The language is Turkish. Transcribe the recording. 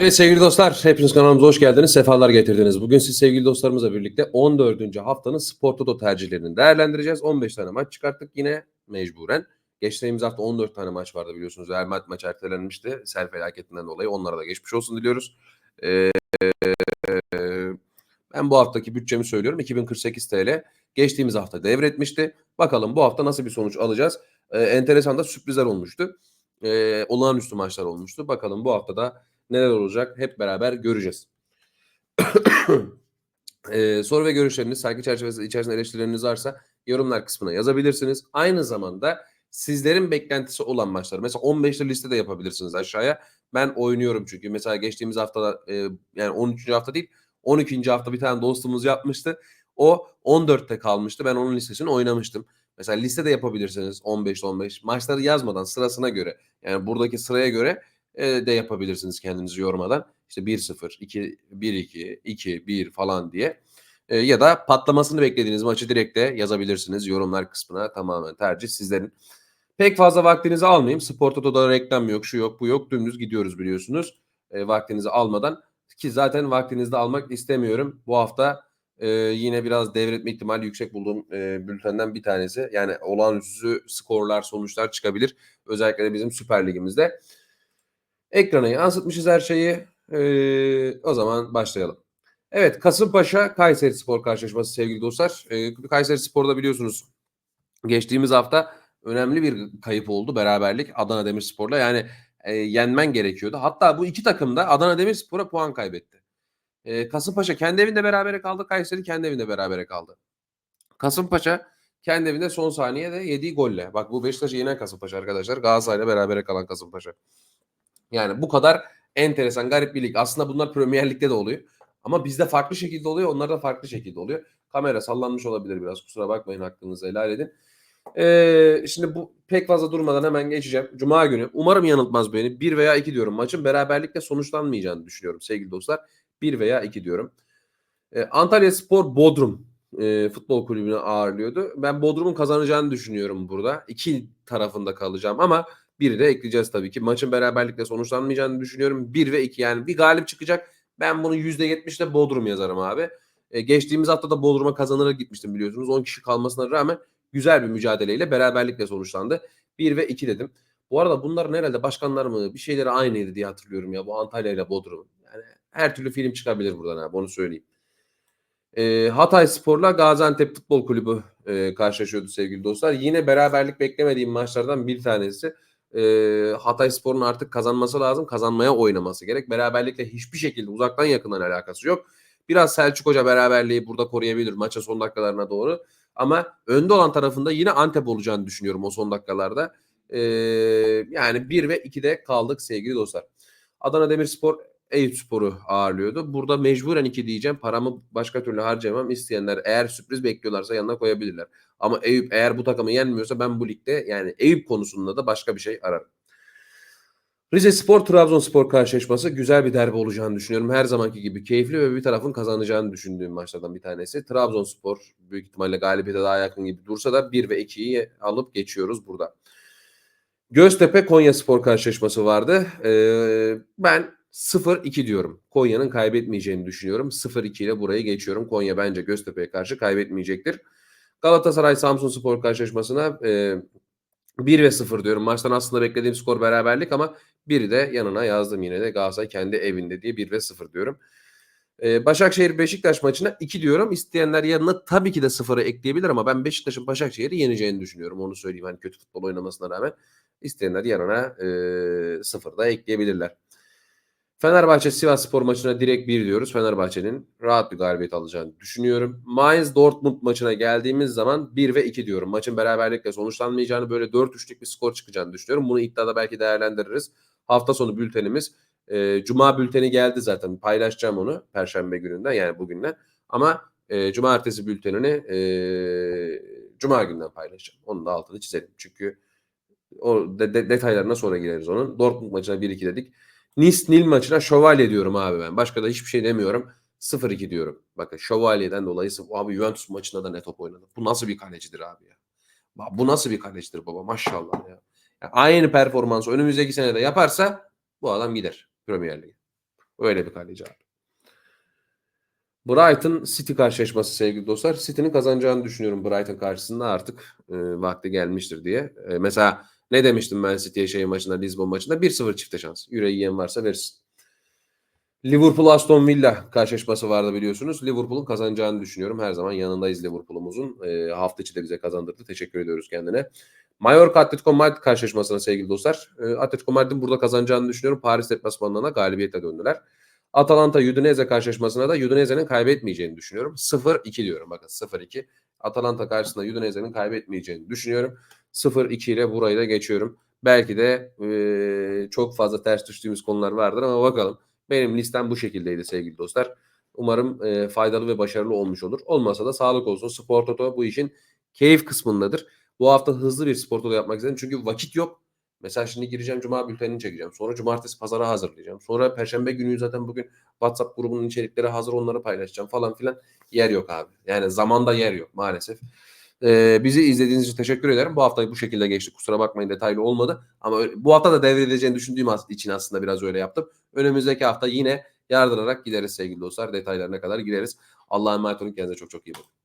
Evet sevgili dostlar, hepiniz kanalımıza hoş geldiniz, sefalar getirdiniz. Bugün siz sevgili dostlarımızla birlikte 14. haftanın Spor Toto tercihlerini değerlendireceğiz. 15 tane maç çıkarttık yine mecburen. Geçtiğimiz hafta 14 tane maç vardı biliyorsunuz. Real Madrid maç ertelenmişti. Sel felaketinden dolayı onlara da geçmiş olsun diliyoruz. Ee, ben bu haftaki bütçemi söylüyorum. 2048 TL. Geçtiğimiz hafta devretmişti. Bakalım bu hafta nasıl bir sonuç alacağız. Ee, enteresan da sürprizler olmuştu. Ee, olağanüstü maçlar olmuştu. Bakalım bu haftada neler olacak hep beraber göreceğiz. ee, soru ve görüşleriniz, saygı çerçevesi içerisinde eleştirileriniz varsa yorumlar kısmına yazabilirsiniz. Aynı zamanda sizlerin beklentisi olan maçlar. Mesela 15'li liste de yapabilirsiniz aşağıya. Ben oynuyorum çünkü. Mesela geçtiğimiz hafta e, yani 13. hafta değil 12. hafta bir tane dostumuz yapmıştı. O 14'te kalmıştı. Ben onun listesini oynamıştım. Mesela liste de yapabilirsiniz 15-15. Maçları yazmadan sırasına göre yani buradaki sıraya göre e, de yapabilirsiniz kendinizi yormadan. İşte 1-0, 2, 1-2, 2-1 falan diye. E, ya da patlamasını beklediğiniz maçı direkt de yazabilirsiniz yorumlar kısmına. Tamamen tercih sizlerin. Pek fazla vaktinizi almayayım. Spor Toto'da reklam yok, şu yok, bu yok. Dümdüz gidiyoruz biliyorsunuz. E, vaktinizi almadan. Ki zaten vaktinizi de almak istemiyorum. Bu hafta e, yine biraz devretme ihtimali yüksek bulduğum e, bültenden bir tanesi. Yani olağanüstü skorlar, sonuçlar çıkabilir. Özellikle de bizim Süper Ligimizde. Ekrana yansıtmışız her şeyi. Ee, o zaman başlayalım. Evet Kasımpaşa Kayseri Spor karşılaşması sevgili dostlar. Ee, Kayseri Spor'da biliyorsunuz geçtiğimiz hafta önemli bir kayıp oldu beraberlik Adana Demirspor'la. Yani e, yenmen gerekiyordu. Hatta bu iki takım da Adana Demirspor'a puan kaybetti. Ee, Kasımpaşa kendi evinde berabere kaldı. Kayseri kendi evinde berabere kaldı. Kasımpaşa kendi evinde son saniyede yediği golle. Bak bu Beşiktaş'ı yenen Kasımpaşa arkadaşlar. Galatasaray'la berabere kalan Kasımpaşa. Yani bu kadar enteresan, garip bir lig. Aslında bunlar Premier Lig'de de oluyor. Ama bizde farklı şekilde oluyor, onlarda farklı şekilde oluyor. Kamera sallanmış olabilir biraz. Kusura bakmayın hakkınızı helal edin. Ee, şimdi bu pek fazla durmadan hemen geçeceğim. Cuma günü umarım yanıltmaz beni. 1 veya 2 diyorum. Maçın beraberlikle sonuçlanmayacağını düşünüyorum sevgili dostlar. 1 veya 2 diyorum. Ee, Antalya Spor Bodrum e, futbol kulübünü ağırlıyordu. Ben Bodrum'un kazanacağını düşünüyorum burada. İki tarafında kalacağım ama biri de ekleyeceğiz tabii ki. Maçın beraberlikle sonuçlanmayacağını düşünüyorum. 1 ve 2 yani bir galip çıkacak. Ben bunu %70'de Bodrum yazarım abi. E, geçtiğimiz hafta da Bodrum'a kazanıra gitmiştim biliyorsunuz. 10 kişi kalmasına rağmen güzel bir mücadeleyle beraberlikle sonuçlandı. 1 ve 2 dedim. Bu arada bunların herhalde başkanlar mı bir şeyleri aynıydı diye hatırlıyorum ya. Bu Antalya ile Bodrum. Yani her türlü film çıkabilir buradan abi onu söyleyeyim. E, Hatay Spor'la Gaziantep Futbol Kulübü e, karşılaşıyordu sevgili dostlar. Yine beraberlik beklemediğim maçlardan bir tanesi e, Hatay Spor'un artık kazanması lazım. Kazanmaya oynaması gerek. Beraberlikle hiçbir şekilde uzaktan yakından alakası yok. Biraz Selçuk Hoca beraberliği burada koruyabilir maça son dakikalarına doğru. Ama önde olan tarafında yine Antep olacağını düşünüyorum o son dakikalarda. E, yani 1 ve 2'de kaldık sevgili dostlar. Adana Demirspor Eyüp Spor'u ağırlıyordu. Burada mecburen 2 diyeceğim. Paramı başka türlü harcamam. İsteyenler eğer sürpriz bekliyorlarsa yanına koyabilirler. Ama Eyüp eğer bu takımı yenmiyorsa ben bu ligde yani Eyüp konusunda da başka bir şey ararım. Rize Spor Trabzonspor karşılaşması güzel bir derbi olacağını düşünüyorum. Her zamanki gibi keyifli ve bir tarafın kazanacağını düşündüğüm maçlardan bir tanesi. Trabzonspor büyük ihtimalle galibiyete daha yakın gibi dursa da 1 ve 2'yi alıp geçiyoruz burada. Göztepe Konya Spor karşılaşması vardı. Ee, ben 0-2 diyorum. Konya'nın kaybetmeyeceğini düşünüyorum. 0-2 ile burayı geçiyorum. Konya bence Göztepe'ye karşı kaybetmeyecektir. Galatasaray Samsun Spor karşılaşmasına e, 1 ve 0 diyorum. Maçtan aslında beklediğim skor beraberlik ama biri de yanına yazdım yine de Galatasaray kendi evinde diye 1 ve 0 diyorum. E, Başakşehir Beşiktaş maçına 2 diyorum. İsteyenler yanına tabii ki de 0'ı ekleyebilir ama ben Beşiktaş'ın Başakşehir'i yeneceğini düşünüyorum. Onu söyleyeyim. Hani kötü futbol oynamasına rağmen isteyenler yanına e, 0 da ekleyebilirler. Fenerbahçe Sivas Spor maçına direkt bir diyoruz. Fenerbahçe'nin rahat bir galibiyet alacağını düşünüyorum. Mainz Dortmund maçına geldiğimiz zaman 1 ve 2 diyorum. Maçın beraberlikle sonuçlanmayacağını böyle 4-3'lük bir skor çıkacağını düşünüyorum. Bunu iddiada belki değerlendiririz. Hafta sonu bültenimiz e, Cuma bülteni geldi zaten. Paylaşacağım onu Perşembe gününden yani bugünden. Ama e, Cumartesi bültenini e, Cuma günden paylaşacağım. Onun da altını çizelim. Çünkü o de, de, detaylarına sonra gireriz onun. Dortmund maçına 1-2 dedik. Nice Nil maçına şövalye diyorum abi ben. Başka da hiçbir şey demiyorum. 0-2 diyorum. Bakın şövalyeden dolayı abi Juventus maçında da ne top oynadı. Bu nasıl bir kalecidir abi ya? Bu nasıl bir kalecidir baba maşallah ya. Yani aynı performansı önümüzdeki sene de yaparsa bu adam gider Premier Lig'e. Öyle bir kaleci abi. Brighton City karşılaşması sevgili dostlar. City'nin kazanacağını düşünüyorum Brighton karşısında artık e, vakti gelmiştir diye. E, mesela ne demiştim ben City'ye şey maçında Lisbon maçında 1-0 çifte şans. Yüreği yiyen varsa versin. Liverpool Aston Villa karşılaşması vardı biliyorsunuz. Liverpool'un kazanacağını düşünüyorum. Her zaman yanındayız Liverpool'umuzun. E, hafta içi de bize kazandırdı. Teşekkür ediyoruz kendine. Mallorca Atletico Madrid karşılaşmasına sevgili dostlar. E, Atletico Madrid'in burada kazanacağını düşünüyorum. Paris deplasmanlarına galibiyetle döndüler. Atalanta Udinese karşılaşmasına da Udinese'nin kaybetmeyeceğini düşünüyorum. 0-2 diyorum bakın 0-2. Atalanta karşısında Udinese'nin kaybetmeyeceğini düşünüyorum. 0-2 ile burayı da geçiyorum. Belki de e, çok fazla ters düştüğümüz konular vardır ama bakalım. Benim listem bu şekildeydi sevgili dostlar. Umarım e, faydalı ve başarılı olmuş olur. Olmasa da sağlık olsun. Spor Toto bu işin keyif kısmındadır. Bu hafta hızlı bir spor toto yapmak istedim. Çünkü vakit yok. Mesela şimdi gireceğim cuma bültenini çekeceğim. Sonra cumartesi pazara hazırlayacağım. Sonra perşembe günü zaten bugün WhatsApp grubunun içerikleri hazır onları paylaşacağım falan filan. Yer yok abi. Yani zamanda yer yok maalesef. Ee, bizi izlediğiniz için teşekkür ederim. Bu hafta bu şekilde geçti. Kusura bakmayın detaylı olmadı. Ama öyle- bu hafta da devredileceğini düşündüğüm için aslında biraz öyle yaptım. Önümüzdeki hafta yine yardırarak gideriz sevgili dostlar. Detaylarına kadar gireriz. Allah'a emanet olun. Kendinize çok çok iyi bakın.